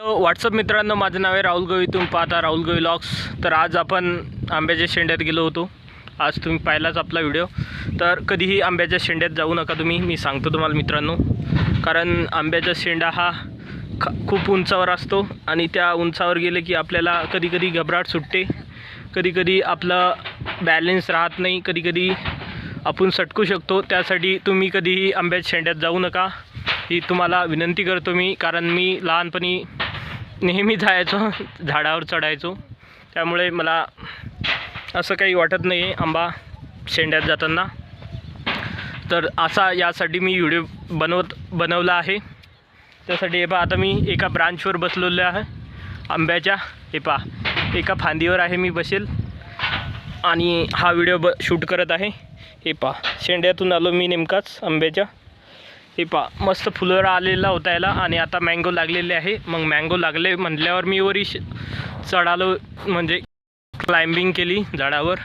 Hello WhatsApp मित्रांनो माझं नाव आहे राहुल गवी तुम्ही पाहता राहुल गवी लॉक्स तर आज आपण आंब्याच्या शेंड्यात गेलो होतो. आज तुम्ही पाहिलाच आपला व्हिडिओ तर कधीही आंब्याच्या शेंड्यात जाऊ नका तुम्ही. मी सांगतो तुम्हाला मित्रांनो. कारण आंब्याचा शेंडा हा ख खूप उंचावर असतो आणि त्या उंचावर गेले की आपल्याला कधीकधी घबराट सुटते. कधीकधी आपलं बॅलेन्स राहत नाही. कधीकधी आपण सटकू शकतो. त्यासाठी तुम्ही कधीही आंब्याच्या शेंड्यात जाऊ नका. ही तुम्हाला विनंती करतो मी. कारण मी लहानपणी नेहमी जायचो झाडावर चढायचो. त्यामुळे मला असं काही वाटत नाही आहे आंबा शेंड्यात जाताना. तर असा यासाठी मी व्हिडिओ बनवत बनवला आहे. त्यासाठी हे पहा आता मी एका ब्रांचवर बसलेलो आहे. आंब्याच्या हे पहा एका फांदीवर आहे मी बसेल. आणि हा व्हिडिओ ब शूट करत आहे. हे पहा शेंड्यातून आलो मी नेमकाच आंब्याच्या. हे पा मस्त फुलं आलेला होता याला आणि आता मँगो लागलेले आहे. मग मँगो लागले म्हटल्यावर मी वरी श- चढालो म्हणजे क्लाइम्बिंग केली झाडावर.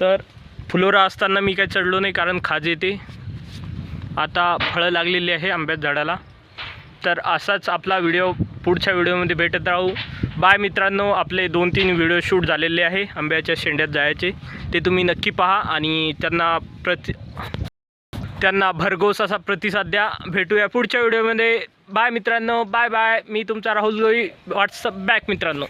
तर फुलोरा असताना मी काय चढलो नाही कारण खाज येते. आता फळं लागलेली आहे आंब्यात झाडाला. तर असाच आपला व्हिडिओ पुढच्या व्हिडिओमध्ये भेटत राहू. बाय मित्रांनो आपले दोन तीन व्हिडिओ शूट झालेले आहे आंब्याच्या शेंड्यात जायचे. ते तुम्ही नक्की पहा आणि त्यांना प्रति त्यांना भरघोस असा प्रतिसाद द्या. भेटूया पुढच्या व्हिडिओमध्ये. बाय मित्रांनो. बाय बाय मी तुमचा राहुल गोई व्हॉट्सअप बॅक मित्रांनो.